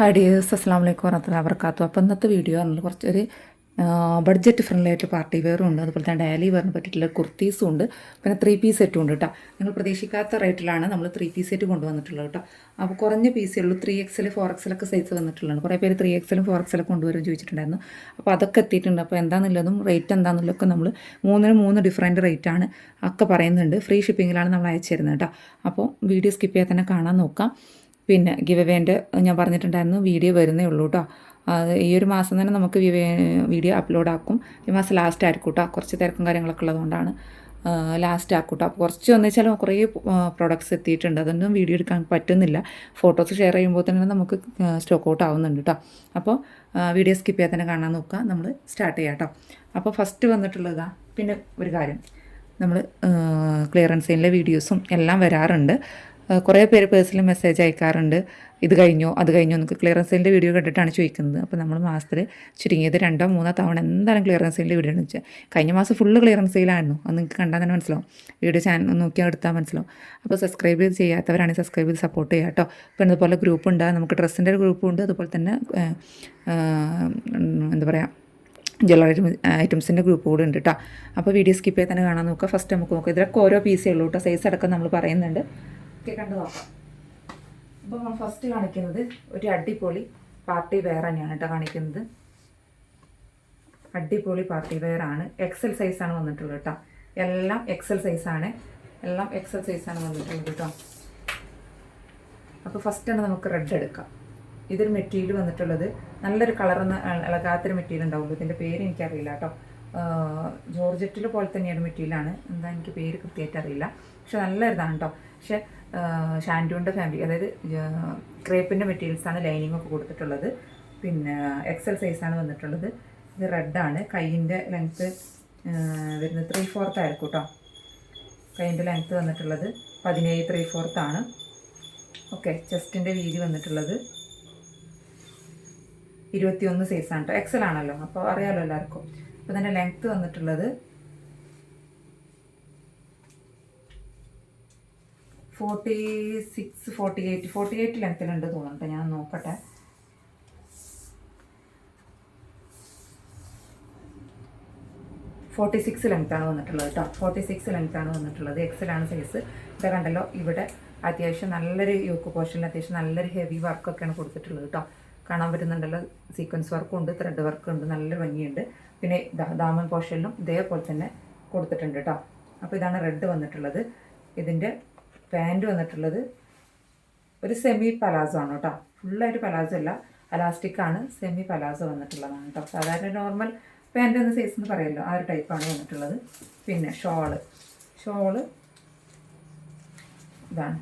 Hi dears അസ്സാം വലൈക്കും വറഹമത്തുള്ള വർക്കാത്തു അപ്പോൾ ഇന്നത്തെ വീഡിയോ പറഞ്ഞാൽ കുറച്ചൊരു ബഡ്ജറ്റ് ഫ്രണ്ട്ലി ആയിട്ട് പാർട്ടി വെയറും ഉണ്ട്. അതുപോലെ തന്നെ ഡയലി വെയറിന് പറ്റിയിട്ടുള്ള കുർത്തീസും ഉണ്ട്. പിന്നെ ത്രീ പീസ് സെറ്റും ഉണ്ട് കേട്ടോ നിങ്ങൾ പ്രതീക്ഷിക്കാത്ത റേറ്റിലാണ് നമ്മൾ ത്രീ പീസ് സെറ്റ് കൊണ്ടുവന്നിട്ടുള്ളത് കേട്ടോ അപ്പോൾ കുറഞ്ഞ പീസേ ഉള്ളൂ. ത്രീ എക്സൽ ഫോർ എക്സലൊക്കെ സൈസ് വന്നിട്ടുള്ളതാണ്. കുറേ പേര് ത്രീ എക്സലും ഫോർ എക്സലൊക്കെ കൊണ്ടുവരും ചോദിച്ചിട്ടുണ്ടായിരുന്നു. അപ്പോൾ അതൊക്കെ എത്തിയിട്ടുണ്ട്. അപ്പോൾ എന്താണെന്നുള്ളതും റേറ്റ് എന്താണെന്നുള്ളതൊക്കെ നമ്മൾ മൂന്നിന് മൂന്ന് ഡിഫറന്റ് റേറ്റാണ് ഒക്കെ പറയുന്നുണ്ട്. ഫ്രീ ഷിപ്പിങ്ങിലാണ് നമ്മൾ അയച്ചു തരുന്നത് കേട്ടോ അപ്പോൾ വീഡിയോ സ്കിപ്പ് ചെയ്യാൻ തന്നെ കാണാൻ നോക്കാം. പിന്നെ ഗിവ് അവേന്റെ ഞാൻ പറഞ്ഞിട്ടുണ്ടായിരുന്നു വീഡിയോ വരുന്നേ ഉള്ളൂ കേട്ടോ ഈ ഒരു മാസം തന്നെ നമുക്ക് വീഡിയോ അപ്ലോഡ് ആക്കും. ഈ മാസം ലാസ്റ്റ് ആയിരിക്കും കേട്ടോ കുറച്ച് തിരക്കും കാര്യങ്ങളൊക്കെ ഉള്ളതുകൊണ്ടാണ് ലാസ്റ്റ് ആക്കും കേട്ടോ അപ്പോൾ കുറച്ച് വന്നു വെച്ചാൽ കുറേ പ്രോഡക്റ്റ്സ് എത്തിയിട്ടുണ്ട്. അതൊന്നും വീഡിയോ എടുക്കാൻ പറ്റുന്നില്ല. ഫോട്ടോസ് ഷെയർ ചെയ്യുമ്പോൾ തന്നെ നമുക്ക് സ്റ്റോക്ക് ഔട്ട് ആവുന്നുണ്ട് കേട്ടോ അപ്പോൾ വീഡിയോ സ്കിപ്പ് ചെയ്യാൻ തന്നെ കാണാൻ നോക്കുക. നമ്മൾ സ്റ്റാർട്ട് ചെയ്യാം കേട്ടോ അപ്പോൾ ഫസ്റ്റ് വന്നിട്ടുള്ളതാ പിന്നെ ഒരു കാര്യം. നമ്മൾ ക്ലിയറൻസ് വീഡിയോസും എല്ലാം വരാറുണ്ട്. കുറേ പേര് പേഴ്സണൽ മെസ്സേജ് അയക്കാറുണ്ട്. ഇത് കഴിഞ്ഞോ അത് കഴിഞ്ഞോ നമുക്ക് ക്ലിയറൻസ് സെയിലിന്റെ വീഡിയോ കണ്ടിട്ടാണ് ചോദിക്കുന്നത്. അപ്പോൾ നമ്മൾ മാസത്തിൽ ചുരുങ്ങിയത് രണ്ടോ മൂന്നോ തവണ എന്തായാലും ക്ലിയറൻസ് സെയിലിന്റെ വീഡിയോ എന്ന് വെച്ചാൽ കഴിഞ്ഞ മാസം ഫുള്ള് ക്ലിയറൻസ് സെയിലായിരുന്നു അത് നിങ്ങൾക്ക് കണ്ടാൽ തന്നെ മനസ്സിലാവും. വീഡിയോ ചാനൽ നോക്കിയാൽ എടുത്താൽ മനസ്സിലാവും. അപ്പോൾ സബ്സ്ക്രൈബ് ചെയ്ത് ചെയ്യാത്തവരാണെങ്കിൽ സബ്സ്ക്രൈബ് ചെയ്ത് സപ്പോർട്ട് ചെയ്യുക കേട്ടോ ഇപ്പം ഇതുപോലെ ഗ്രൂപ്പ് ഉണ്ട്. നമുക്ക് ഡ്രസ്സിന്റെ ഒരു ഗ്രൂപ്പ് ഉണ്ട്. അതുപോലെ തന്നെ എന്താ പറയുക ജ്വല്ലറി ഐറ്റംസിന്റെ ഗ്രൂപ്പ് കൂടെ ഉണ്ട് കേട്ടോ അപ്പോൾ വീഡിയോ സ്കിപ്പ് ചെയ്ത് തന്നെ കാണാൻ നോക്കുക. ഫസ്റ്റ് നമുക്ക് നോക്കാം. ഇതിലൊക്കെ ഓരോ പീസേ ഉള്ളൂ കേട്ടോ സൈസ് അടക്കം നമ്മൾ പറയുന്നുണ്ട്. ഒക്കെ കണ്ടു നോക്കാം. അപ്പോൾ നമ്മൾ ഫസ്റ്റ് കാണിക്കുന്നത് ഒരു അടിപൊളി പാർട്ടി വെയർ തന്നെയാണ് കേട്ടോ കാണിക്കുന്നത്. അടിപൊളി പാർട്ടി വെയർ ആണ്. എക്സൽ സൈസാണ് വന്നിട്ടുള്ളത് കേട്ടോ. എല്ലാം എക്സൽ സൈസാണ് എല്ലാം എക്സൽ സൈസാണ് വന്നിട്ടുള്ളത് കേട്ടോ. അപ്പോൾ ഫസ്റ്റ് തന്നെ നമുക്ക് റെഡ് എടുക്കാം. ഇതൊരു മെറ്റീരിയൽ വന്നിട്ടുള്ളത്. നല്ലൊരു കളറൊന്ന് ഇളകാത്തൊരു മെറ്റീരിയൽ ഉണ്ടാവുള്ളൂ. ഇതിന്റെ പേര് എനിക്കറിയില്ല കേട്ടോ. ജോർജറ്റിൽ പോലെ തന്നെയാണ് മെറ്റീരിയലാണ് എന്താ എനിക്ക് പേര് കൃത്യമായിട്ട് അറിയില്ല പക്ഷെ നല്ല ഇതാണ് കേട്ടോ. പക്ഷെ ഷാൻഡൂന്റെ ഫാമിലി അതായത് ക്രേപ്പിന്റെ മെറ്റീരിയൽസാണ് ലൈനിങ് ഒക്കെ കൊടുത്തിട്ടുള്ളത്. പിന്നെ എക്സൽ സൈസാണ് വന്നിട്ടുള്ളത്. ഇത് റെഡാണ് കൈയിന്റെ ലെങ്ത്ത് വരുന്നത് ത്രീ ഫോർത്ത് ആയിരിക്കും കേട്ടോ കൈയിന്റെ ലെങ്ത്ത് വന്നിട്ടുള്ളത് പതിനേഴ് ത്രീ ഫോർത്ത് ആണ് ഓക്കെ ചെസ്റ്റിന്റെ വീതി വന്നിട്ടുള്ളത് ഇരുപത്തിയൊന്ന് സൈസാണ് കേട്ടോ എക്സൽ ആണല്ലോ. അപ്പോൾ അറിയാമല്ലോ എല്ലാവർക്കും. അപ്പോൾ ഇതിന്റെ ലെങ്ത്ത് വന്നിട്ടുള്ളത് forty six forty eight forty eight ലെങ്ത്തിലുണ്ട് തോന്നുന്നുണ്ട് ഞാൻ നോക്കട്ടെ. ഫോർട്ടി സിക്സ് ലെങ്ത്താണ് വന്നിട്ടുള്ളത് കേട്ടോ ഫോർട്ടി സിക്സ് ലെങ്ത്താണ് വന്നിട്ടുള്ളത്. എക്സലാണ് സൈസ്. ഇത് കണ്ടല്ലോ ഇവിടെ അത്യാവശ്യം നല്ലൊരു യോക്ക് പോർഷനിൽ അത്യാവശ്യം നല്ലൊരു ഹെവി വർക്കൊക്കെയാണ് കൊടുത്തിട്ടുള്ളത് കേട്ടോ കാണാൻ പറ്റുന്നുണ്ടല്ലോ സീക്വൻസ് വർക്കും ഉണ്ട് ത്രെഡ് വർക്കും ഉണ്ട് നല്ല ഭംഗിയുണ്ട്. പിന്നെ ദാമൻ പോർഷനിലും ഇതേപോലെ തന്നെ കൊടുത്തിട്ടുണ്ട് കേട്ടോ അപ്പോൾ ഇതാണ് റെഡ് വന്നിട്ടുള്ളത്. ഇതിന്റെ പാന്റ് വന്നിട്ടുള്ളത് ഒരു സെമി പലാസോ ആണ് കേട്ടോ. ഫുള്ളായിട്ട് പലാസോ അല്ല അലാസ്റ്റിക്കാണ് സെമി പലാസോ വന്നിട്ടുള്ളതാണ് കേട്ടോ. സാധാരണ നോർമൽ പാന്റ് എന്ന സൈസ് എന്ന് പറയുമല്ലോ ആ ഒരു ടൈപ്പാണ് വന്നിട്ടുള്ളത്. പിന്നെ ഷോൾ ഷോൾ ഇതാണ്.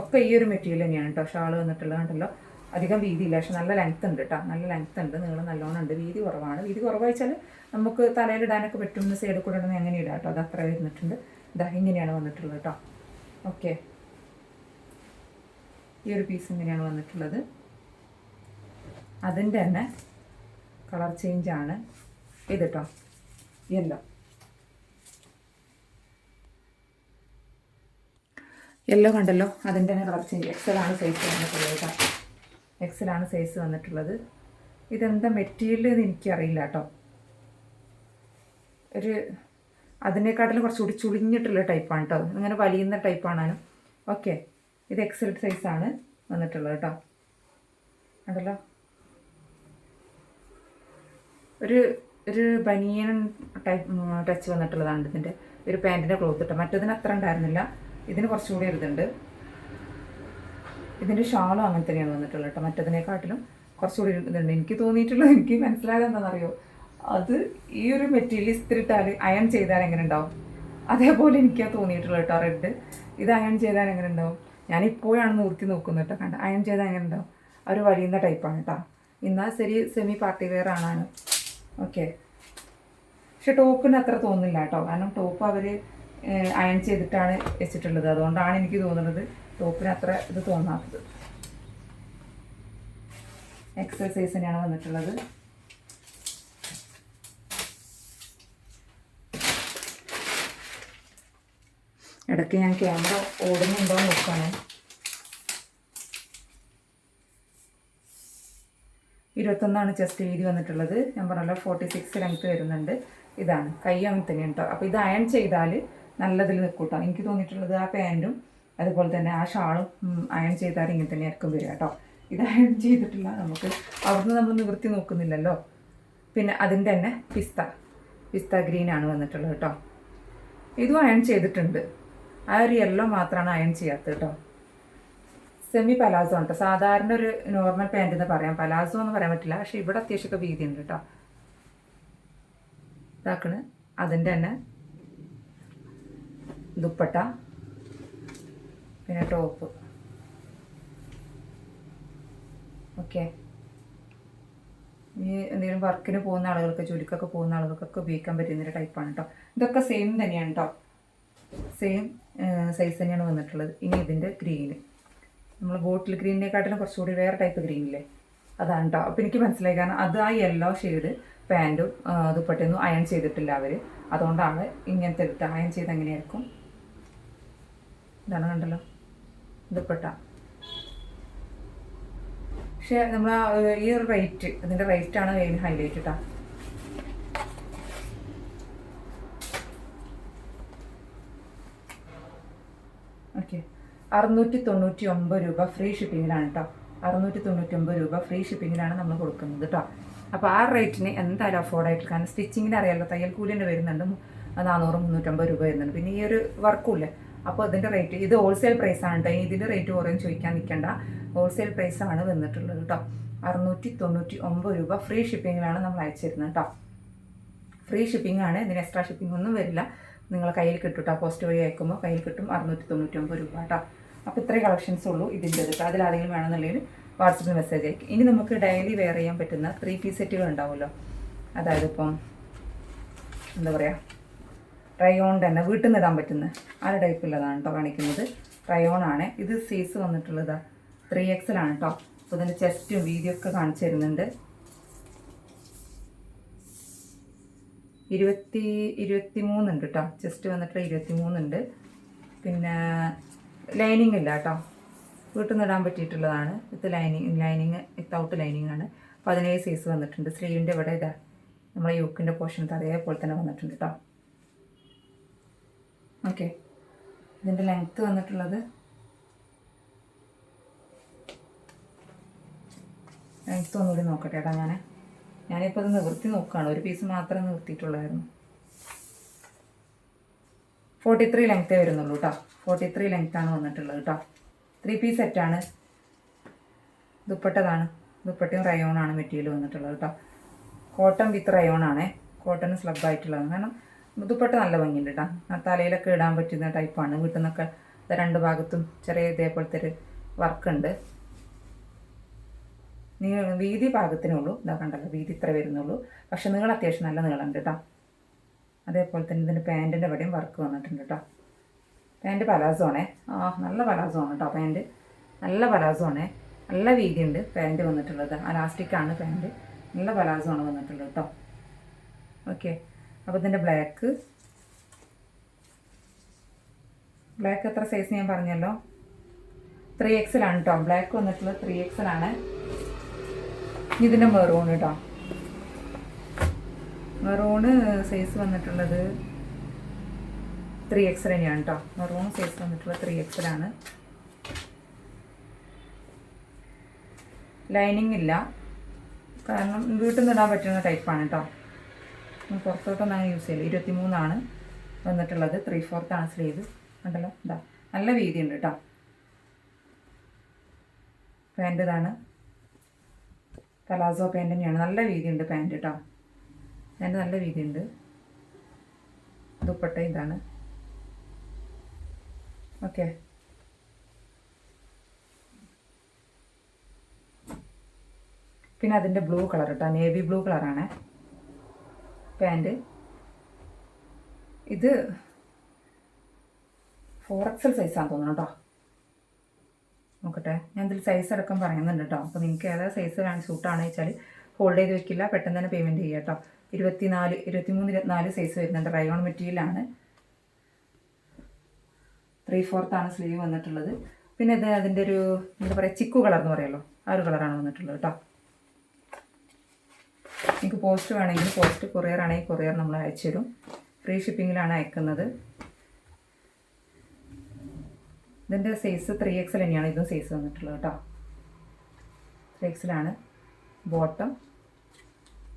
ഒക്കെ ഈ ഒരു മെറ്റീരിയൽ തന്നെയാണ് കേട്ടോ. ഷാൾ വന്നിട്ടുള്ളത് കണ്ടല്ലോ. അധികം വീതിയില്ല പക്ഷെ നല്ല ലെങ്ത് ഉണ്ട് കേട്ടോ. നല്ല ലെങ്ത് ഉണ്ട് നീളം നല്ലോണം ഉണ്ട്. വീതി കുറവാണ്. വീതി കുറവായിച്ചാൽ നമുക്ക് തലയിൽ ഇടാനൊക്കെ പറ്റും സൈഡിൽ കൂടെ എങ്ങനെ ഇടാം കേട്ടോ. അത് അത്ര വരുന്നിട്ടുണ്ട് ഇതാ ഇങ്ങനെയാണ് വന്നിട്ടുള്ളത് കേട്ടോ. ഓക്കെ ഈ ഒരു പീസ് ഇങ്ങനെയാണ് വന്നിട്ടുള്ളത്. അതിന്റെ തന്നെ കളർ ചേഞ്ച് ആണ് ഇത് കേട്ടോ യെല്ലോ യെല്ലോ കണ്ടല്ലോ? അതിന്റെ തന്നെ കളർ ചേഞ്ച് എക്സലാണ് സൈസ് വന്നിട്ടുള്ളത് കേട്ടോ എക്സലാണ് സൈസ് വന്നിട്ടുള്ളത്. ഇതെന്താ മെറ്റീരിയൽ എന്ന് എനിക്കറിയില്ല കേട്ടോ ഒരു അതിനേക്കാട്ടിലും കുറച്ചുകൂടി ചുളിഞ്ഞിട്ടുള്ള ടൈപ്പാണ് കേട്ടോ ഇങ്ങനെ വലിയുന്ന ടൈപ്പാണാലും ഓക്കെ ഇത് എക്സൽ സൈസാണ് വന്നിട്ടുള്ളത് കേട്ടോ ഉണ്ടല്ലോ ഒരു ഒരു ബനിയൻ ടൈപ്പ് ടച്ച് വന്നിട്ടുള്ളതാണ് ഇതിന്റെ ഒരു പാന്റിന്റെ ക്ലോത്ത് ഇട്ടോ മറ്റതിന് അത്ര ഉണ്ടായിരുന്നില്ല. ഇതിന് കുറച്ചുകൂടി ഒരിതുണ്ട്. ഇതിന്റെ ഷാളും അങ്ങനെ തന്നെയാണ് വന്നിട്ടുള്ളത് കേട്ടോ മറ്റതിനെക്കാട്ടിലും കുറച്ചുകൂടി ഇതുണ്ട്. എനിക്ക് തോന്നിയിട്ടുള്ളത് എനിക്ക് മനസ്സിലായത് എന്താണെന്നറിയോ? അത് ഈ ഒരു മെറ്റീരിയൽ ഇസ്തിരിട്ടാൽ അയൺ ചെയ്താൽ എങ്ങനെ ഉണ്ടാവും? അതേപോലെ എനിക്കാ തോന്നിയിട്ടുള്ളത് കേട്ടോ റെഡ് ഇത് അയൺ ചെയ്താൽ എങ്ങനെ ഉണ്ടാവും? ഞാൻ ഇപ്പോഴാണ് നിർത്തി നോക്കുന്നത് കേട്ടോ കണ്ട? അയൺ ചെയ്താൽ എങ്ങനെ ഉണ്ടാവും? അവർ വലിയുന്ന ടൈപ്പാണ് കേട്ടോ. എന്നാൽ ശരി സെമി പാർട്ടി വെയർ ആണ് ഓക്കെ പക്ഷെ ടോപ്പിന് അത്ര തോന്നില്ല കേട്ടോ. കാരണം ടോപ്പ് അവർ അയൺ ചെയ്തിട്ടാണ് വെച്ചിട്ടുള്ളത്. അതുകൊണ്ടാണ് എനിക്ക് തോന്നുന്നത് ടോപ്പിന് അത്ര ഇത് തോന്നാത്തത്. എക്സസൈസിനാണ് വന്നിട്ടുള്ളത്. ഇടയ്ക്ക് ഞാൻ ക്യാമറ ഓടുന്നുണ്ടോ നോക്കുകയാണ് ഇരുപത്തൊന്നാണ് ചെസ്റ്റ് വീതി വന്നിട്ടുള്ളത്. ഞാൻ പറഞ്ഞല്ലോ ഫോർട്ടി സിക്സ് ലെങ്ത് വരുന്നുണ്ട്. ഇതാണ്. കൈ അങ്ങനെ തന്നെ കേട്ടോ അപ്പോൾ ഇത് അയൺ ചെയ്താൽ നല്ലതിൽ നിൽക്കും കേട്ടോ എനിക്ക് തോന്നിയിട്ടുള്ളത് ആ പാന്റും അതുപോലെ തന്നെ ആ ഷാളും അയൺ ചെയ്താൽ ഇങ്ങനെ തന്നെ ഇറക്കം വരിക കേട്ടോ ഇത് അയൺ ചെയ്തിട്ടില്ല. നമുക്ക് അവിടുന്ന് നമ്മൾ നിവൃത്തി നോക്കുന്നില്ലല്ലോ. പിന്നെ അതിന്റെ തന്നെ പിസ്ത. പിസ്ത ഗ്രീനാണ് വന്നിട്ടുള്ളത് കേട്ടോ ഇതും അയൺ ചെയ്തിട്ടുണ്ട്. ആ ഒരു യെല്ലോ മാത്രമാണ് അയൺ ചെയ്യാത്തത് കേട്ടോ സെമി പലാസോ ഉണ്ട് സാധാരണ ഒരു നോർമൽ പാന്റ് എന്ന് പറയാം. പലാസോ എന്ന് പറയാൻ പറ്റില്ല. പക്ഷെ ഇവിടെ അത്യാവശ്യമൊക്കെ വീതി ഉണ്ട് കേട്ടോ ഇതാക്കണ്. അതിന്റെ തന്നെ ദുപ്പട്ട. പിന്നെ ടോപ്പ് ഓക്കെ. ഈ എന്തെങ്കിലും വർക്കിന് പോകുന്ന ആളുകൾക്ക് ജോലിക്കൊക്കെ പോകുന്ന ആളുകൾക്കൊക്കെ ഉപയോഗിക്കാൻ പറ്റുന്ന ഒരു ടൈപ്പാണ് കേട്ടോ ഇതൊക്കെ സെയിം തന്നെയാണ് കേട്ടോ സെയിം സൈസ് തന്നെയാണ് വന്നിട്ടുള്ളത്. ഇനി ഇതിന്റെ ഗ്രീന് നമ്മൾ ബോട്ടിൽ ഗ്രീനിനെക്കാട്ടിലും കുറച്ചുകൂടി വേറെ ടൈപ്പ് ഗ്രീനില്ലേ അതാണ് കേട്ടോ അപ്പോൾ എനിക്ക് മനസ്സിലായി. കാരണം അത് ആ യെല്ലോ ഷെയ്ഡ് പാന്റും ദുപ്പട്ടയൊന്നും അയൺ ചെയ്തിട്ടില്ല അവർ അതുകൊണ്ടാണ് ഇങ്ങനത്തെ എടുത്ത് അയൺ ചെയ്ത് എങ്ങനെയായിരിക്കും? ഇതാണ് കണ്ടല്ലോ. ദുപ്പട്ട. പക്ഷേ നമ്മൾ ഈ ഒരു റേറ്റ് ഇതിന്റെ റേറ്റാണ് ഹൈലൈറ്റ് കേട്ടോ ഓക്കെ അറുന്നൂറ്റി തൊണ്ണൂറ്റി ഒമ്പത് രൂപ ഫ്രീ ഷിപ്പിങ്ങിലാണ് കേട്ടോ അറുന്നൂറ്റി തൊണ്ണൂറ്റി ഒമ്പത് രൂപ ഫ്രീ ഷിപ്പിങ്ങിലാണ് നമ്മൾ കൊടുക്കുന്നത് കേട്ടോ അപ്പോൾ ആ റേറ്റിന് എന്തായാലും അഫോർഡ് ആയിട്ട് കാരണം സ്റ്റിച്ചിങ്ങിന് അറിയാമല്ലോ തയ്യൽ കൂലിന്റെ വരുന്നുണ്ട്. നാനൂറ് മുന്നൂറ്റമ്പത് രൂപ വരുന്നുണ്ട്. പിന്നെ ഈ ഒരു വർക്കും ഇല്ല അപ്പോൾ ഇതിന്റെ റേറ്റ് ഇത് ഹോൾസെയിൽ പ്രൈസാണ് കേട്ടോ ഇനി ഇതിന്റെ റേറ്റ് കുറേ ചോദിക്കാൻ നിൽക്കേണ്ട ഹോൾസെയിൽ പ്രൈസാണ് വന്നിട്ടുള്ളത് കേട്ടോ അറുന്നൂറ്റി തൊണ്ണൂറ്റി ഒമ്പത് രൂപ ഫ്രീ ഷിപ്പിങ്ങിലാണ് നമ്മൾ അയച്ചിരുന്നത് കേട്ടോ ഫ്രീ ഷിപ്പിംഗ് ആണ് ഇതിന് എക്സ്ട്രാ ഷിപ്പിംഗ് ഒന്നും വരില്ല. നിങ്ങൾ കയ്യിൽ കിട്ടും കേട്ടോ പോസ്റ്റ് വഴി അയക്കുമ്പോൾ കയ്യിൽ കിട്ടും അറുന്നൂറ്റി തൊണ്ണൂറ്റി ഒമ്പത് രൂപ കേട്ടോ അപ്പോൾ ഇത്രയും കളക്ഷൻസ് ഉള്ളൂ ഇതിന്റെ കേട്ടോ അതിലാരെങ്കിലും വേണമെന്നുള്ളതിൽ വാട്സപ്പിൽ മെസ്സേജ് അയക്കും. ഇനി നമുക്ക് ഡെയിലി വെയർ ചെയ്യാൻ പറ്റുന്ന ത്രീ പീസ് സെറ്റുകൾ ഉണ്ടാവുമല്ലോ. അതായത് ഇപ്പം എന്താ പറയുക റയോൺ തന്നെ വീട്ടിൽ നിന്ന് ഇടാൻ പറ്റുന്ന ആ ടൈപ്പുള്ളതാണ് കേട്ടോ കാണിക്കുന്നത്. റയോൺ ആണ്. ഇത് സൈസ് വന്നിട്ടുള്ളതാണ് ത്രീ എക്സലാണ് കേട്ടോ അപ്പോൾ ഇതിന്റെ ചെസ്റ്റും വീതിയൊക്കെ കാണിച്ചു തരുന്നുണ്ട്. ഇരുപത്തി ഇരുപത്തി മൂന്നുണ്ട് കേട്ടോ ചെസ്റ്റ് വന്നിട്ട് ഇരുപത്തി മൂന്നുണ്ട് പിന്നെ ലൈനിങ് ഇല്ല കേട്ടോ വീട്ടിൽ നിന്ന് ഇടാൻ പറ്റിയിട്ടുള്ളതാണ്. With lining lining without lining ആണ്. പതിനേഴ് സൈസ് വന്നിട്ടുണ്ട്. സ്ലീവിന്റെ ഇവിടെ ഇതാ. നമ്മളെ യൂക്കിന്റെ പോർഷൻ അതേപോലെ തന്നെ വന്നിട്ടുണ്ട് കേട്ടോ ഓക്കെ ഇതിന്റെ ലെങ്ത്ത് വന്നിട്ടുള്ളത് ലെങ്ത്ത് ഒന്നുകൂടി നോക്കട്ടെ കേട്ടോ ഞാൻ ഞാനിപ്പോൾ ഇത് നിവൃത്തി നോക്കുകയാണ് ഒരു പീസ് മാത്രമേ നിവർത്തിയിട്ടുള്ളായിരുന്നു. ഫോർട്ടി ത്രീ ലെങ്ത്തേ വരുന്നുള്ളൂ കേട്ടോ ഫോർട്ടി ത്രീ ലെങ്ത്താണ് വന്നിട്ടുള്ളത് കേട്ടോ ത്രീ പീസ് സെറ്റാണ് ദുപ്പട്ടതാണ്. ദുപ്പട്ടയും റയോണാണ് മെറ്റീരിയൽ വന്നിട്ടുള്ളത് കേട്ടോ കോട്ടൺ വിത്ത് റയോണാണേ കോട്ടൺ സ്ലബ് ആയിട്ടുള്ളതാണ് കാരണം ദുപ്പട്ട നല്ല ഭംഗിയുണ്ട് കേട്ടോ ആ തലയിലൊക്കെ ഇടാൻ പറ്റുന്ന ടൈപ്പാണ് വീട്ടിൽ നിന്നൊക്കെ രണ്ട് ഭാഗത്തും ചെറിയ ഇതേപോലത്തെ ഒരു വർക്കുണ്ട് നീ വീതി പാകത്തിനുള്ളൂ ഇതാ കണ്ടല്ലോ വീതി ഇത്ര വരുന്നുള്ളൂ. പക്ഷെ നിങ്ങൾ അത്യാവശ്യം നല്ല നീളമുണ്ട് കേട്ടോ. അതേപോലെ തന്നെ ഇതിന്റെ പാന്റിന്റെ എവിടെയും വർക്ക് വന്നിട്ടുണ്ട് കേട്ടോ. പാന്റ് പലാസോ ആണേ ആ നല്ല പലാസോ കേട്ടോ പാന്റ് നല്ല പലാസോ നല്ല വീതി ഉണ്ട് പാന്റ് വന്നിട്ടുള്ളത് അലാസ്റ്റിക്കാണ് പാന്റ് നല്ല പലാസോ വന്നിട്ടുള്ളത് കേട്ടോ. ഓക്കെ അപ്പോൾ ഇതിന്റെ ബ്ലാക്ക് ബ്ലാക്ക് എത്ര സൈസ് ഞാൻ പറഞ്ഞല്ലോ? ത്രീ എക്സിലാണ് കേട്ടോ. ബ്ലാക്ക് വന്നിട്ടുള്ളത് ത്രീ എക്സലാണ് ഇതിന്റെ മെറൂൺ കേട്ടോ മെറൂണ് സൈസ് വന്നിട്ടുള്ളത് ത്രീ എക്സ് തന്നെയാണ് കേട്ടോ മെറൂൺ സൈസ് വന്നിട്ടുള്ളത് ത്രീ ആണ്. ലൈനിങ് ഇല്ല. കാരണം വീട്ടിൽ നിന്ന് ഇടാൻ പറ്റുന്ന ടൈപ്പാണ് കേട്ടോ പുറത്തോട്ടൊന്നും അങ്ങനെ യൂസ് ചെയ്യില്ല. ഇരുപത്തി മൂന്നാണ് വന്നിട്ടുള്ളത് ത്രീ ഫോർത്താണ് സ്ലീവ് ഉണ്ടല്ലോ ഇതാ നല്ല വീതി ഉണ്ട് കേട്ടോ പാന്റ് ഇതാണ്. പലാസോ പാന്റ് തന്നെയാണ്. നല്ല വീതിയുണ്ട് പാന്റ് കേട്ടോ പാന്റ് നല്ല വീതിയുണ്ട്. ദുപ്പട്ട ഇതാണ്. ഓക്കെ. പിന്നെ അതിന്റെ ബ്ലൂ കളർ കേട്ടോ നേവി ബ്ലൂ കളറാണ് പാന്റ് ഇത് ഫോർ എക്സൽ സൈസാണെന്ന് തോന്നുന്നു കേട്ടോ നോക്കട്ടെ. ഞാൻ ഇതിൽ സൈസ് അടക്കം പറയുന്നുണ്ട് കേട്ടോ അപ്പോൾ നിങ്ങൾക്ക് ഏതാ സൈസ് സൂട്ടാണെന്ന് വെച്ചാൽ ഹോൾഡ് ചെയ്ത് വെക്കില്ല. പെട്ടെന്ന് തന്നെ പേയ്മെന്റ് ചെയ്യുക കേട്ടോ ഇരുപത്തിനാല് ഇരുപത്തിമൂന്ന് ഇരുപത്തിനാല് സൈസ് വരുന്നുണ്ട്. റയോൺ മെറ്റീരിയലാണ് ത്രീ ഫോർത്താണ് സ്ലീവ് വന്നിട്ടുള്ളത്. പിന്നെ ഇത് അതിന്റെ ഒരു എന്താ പറയുക ചിക്കു കളർ എന്ന് പറയുമല്ലോ ആ ഒരു കളറാണ് വന്നിട്ടുള്ളത് കേട്ടോ നിങ്ങൾക്ക് പോസ്റ്റ് വേണമെങ്കിൽ പോസ്റ്റ് കൊറിയർ ആണെങ്കിൽ കൊറിയർ നമ്മൾ അയച്ചു തരും ഫ്രീ ഷിപ്പിങ്ങിലാണ് അയക്കുന്നത്. ഇതിന്റെ സൈസ് ത്രീ എക്സൽ തന്നെയാണ് ഇതും സൈസ് വന്നിട്ടുള്ളത് കേട്ടോ. ത്രീ എക്സലാണ് ബോട്ടം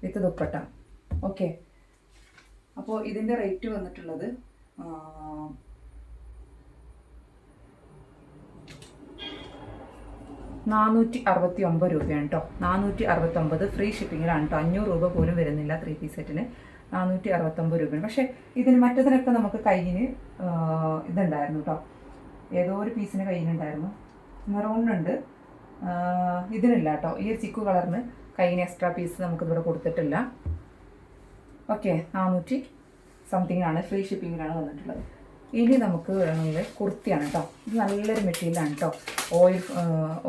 വിത്ത് ദുപ്പട്ട. ഓക്കെ അപ്പോൾ ഇതിന്റെ റേറ്റ് വന്നിട്ടുള്ളത് നാനൂറ്റി അറുപത്തി ഒമ്പത് രൂപയാണ് കേട്ടോ നാനൂറ്റി അറുപത്തൊമ്പത് ഫ്രീ ഷിപ്പിങ്ങിലാണ് കേട്ടോ അഞ്ഞൂറ് രൂപ പോലും വരുന്നില്ല ത്രീ പീസ് സെറ്റിന് നാനൂറ്റി അറുപത്തൊമ്പത് രൂപയാണ്. പക്ഷേ ഇതിന് മറ്റതിനൊക്കെ നമുക്ക് കയ്യിന് ഇതുണ്ടായിരുന്നു കേട്ടോ ഏതോ ഒരു പീസിന് കയ്യിലുണ്ടായിരുന്നു. മെറൂണിനുണ്ട് ഇതിനില്ല കേട്ടോ. ഈ ചിക്കു കളറിന് കയ്യിന് എക്സ്ട്രാ പീസ് നമുക്കിവിടെ കൊടുത്തിട്ടില്ല. ഓക്കെ നാനൂറ്റി സംതിങ് ആണ്. ഫ്രീ ഷിപ്പിങ്ങിലാണ് വന്നിട്ടുള്ളത്. ഇനി നമുക്ക് വേണമെങ്കിൽ കുർത്തിയാണ് കേട്ടോ. ഇത് നല്ലൊരു മെറ്റീരിയലാണ് കേട്ടോ. ഓയിൽ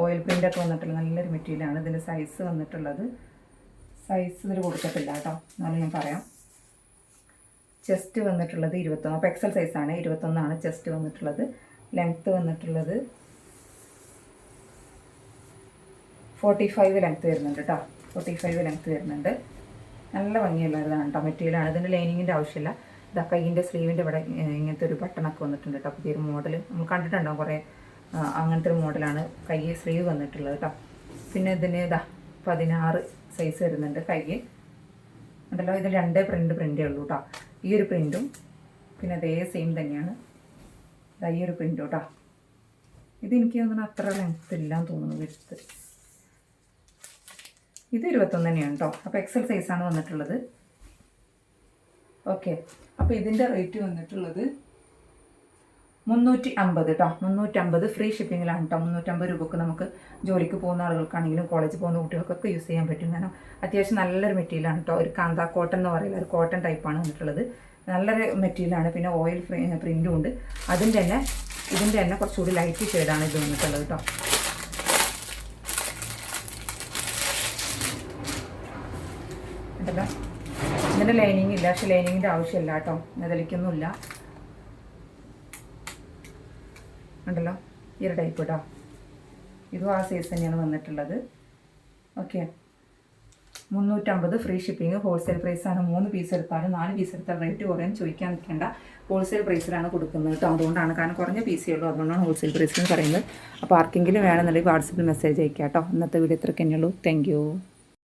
ഓയിൽ പ്രിന്റൊക്കെ വന്നിട്ടുള്ള നല്ലൊരു മെറ്റീരിയലാണ് ഇതിന്റെ സൈസ് വന്നിട്ടുള്ളത്. സൈസ് ഇതിൽ കൊടുത്തിട്ടില്ല കേട്ടോ. എന്നാലും ഞാൻ പറയാം. ചെസ്റ്റ് വന്നിട്ടുള്ളത് ഇരുപത്തൊന്ന്. അപ്പോൾ എക്സൽ സൈസാണ് ഇരുപത്തൊന്നാണ് ചെസ്റ്റ് വന്നിട്ടുള്ളത്. ലെങ്ത്ത് വന്നിട്ടുള്ളത്. ഫോർട്ടി ഫൈവ് ലെങ്ത്ത് വരുന്നുണ്ട് കേട്ടോ ഫോർട്ടി ഫൈവ് ലെങ്ത്ത് വരുന്നുണ്ട്. നല്ല ഭംഗിയുള്ളതാണ് കേട്ടോ മെറ്റീരിയലാണ് ഇതിന്റെ ലൈനിങ്ങിന്റെ ആവശ്യമില്ല. ഇതാ കൈയിന്റെ സ്ലീവിന്റെ ഇവിടെ ഇങ്ങനത്തെ ഒരു ബട്ടണൊക്കെ വന്നിട്ടുണ്ട് കേട്ടോ പുതിയൊരു മോഡൽ നമ്മൾ കണ്ടിട്ടുണ്ടോ കുറേ? അങ്ങനത്തെ ഒരു മോഡലാണ് കൈ സ്ലീവ് വന്നിട്ടുള്ളത് കേട്ടോ പിന്നെ ഇതിന് ഇതാ പതിനാറ് സൈസ് വരുന്നുണ്ട് കൈ ഉണ്ടല്ലോ? ഇത് രണ്ട് പ്രിന്റ് പ്രിന്റേ ഉള്ളൂ കേട്ടോ ഈ ഒരു പ്രിന്റും പിന്നെ അതേ സെയിം തന്നെയാണ്. ഈ ഒരു പ്രിന്റും കേട്ടോ ഇത് എനിക്ക് തോന്നുന്നു അത്ര ലെങ്ത് ഇല്ലാന്ന് തോന്നുന്നു വിരുത്ത് ഇത് ഇരുപത്തൊന്ന് തന്നെയാണ് കേട്ടോ അപ്പോൾ എക്സൽ സൈസാണ് വന്നിട്ടുള്ളത്. ഓക്കെ അപ്പോൾ ഇതിന്റെ റേറ്റ് വന്നിട്ടുള്ളത് മുന്നൂറ്റി അമ്പത് കേട്ടോ മുന്നൂറ്റമ്പത് ഫ്രീ ഷിപ്പിങ്ങിലാണ് കേട്ടോ മുന്നൂറ്റമ്പത് രൂപക്ക് നമുക്ക് ജോലിക്ക് പോകുന്ന ആളുകൾക്കാണെങ്കിലും കോളേജ് പോകുന്ന കുട്ടികൾക്കൊക്കെ യൂസ് ചെയ്യാൻ പറ്റും. കാരണം അത്യാവശ്യം നല്ലൊരു മെറ്റീരിയലാണ് കേട്ടോ ഒരു കാന്താ കോട്ടൺ എന്ന് പറയുന്നത് ഒരു കോട്ടൺ ടൈപ്പാണ് വന്നിട്ടുള്ളത്. നല്ലൊരു മെറ്റീരിയലാണ്. പിന്നെ ഓയിൽ പ്രിന്റും ഉണ്ട് അതിന്റെ തന്നെ ഇതിന്റെ തന്നെ കുറച്ചുകൂടി ലൈറ്റ് ഷെയ്ഡാണ് ഇത് വന്നിട്ടുള്ളത് കേട്ടോ. ഉണ്ടല്ലോ ഇതിന്റെ ലൈനിങ് ഇല്ല. പക്ഷെ ലൈനിങ്ങിന്റെ ആവശ്യമില്ല കേട്ടോ. നിലയ്ക്കൊന്നുമില്ല ഉണ്ടല്ലോ ഈ ഒരു ടൈപ്പ് കേട്ടോ. ഇതും ആ സൈസ് തന്നെയാണ് വന്നിട്ടുള്ളത്. ഓക്കെ മുന്നൂറ്റമ്പത് ഫ്രീ ഷിപ്പിംഗ് ഹോൾസെയിൽ പ്രൈസാണ് മൂന്ന് പീസ് എടുത്താലും നാല് പീസ് എടുത്താൽ റേറ്റ് കുറയും. ചോദിക്കാൻ നിൽക്കേണ്ട. ഹോൾസെയിൽ പ്രൈസിലാണ് കൊടുക്കുന്നത് കേട്ടോ അതുകൊണ്ടാണ് കാരണം കുറഞ്ഞ പീസേ ഉള്ളൂ. അതുകൊണ്ടാണ് ഹോൾസെയിൽ പ്രൈസ് എന്ന് പറയുന്നത്. അപ്പോൾ ആർക്കെങ്കിലും വേണമെന്നുണ്ടെങ്കിൽ വാട്സപ്പിൽ മെസ്സേജ് അയക്കാം കേട്ടോ ഇന്നത്തെ വീഡിയോ ഇത്രയ്ക്ക് തന്നെയുള്ളൂ. താങ്ക്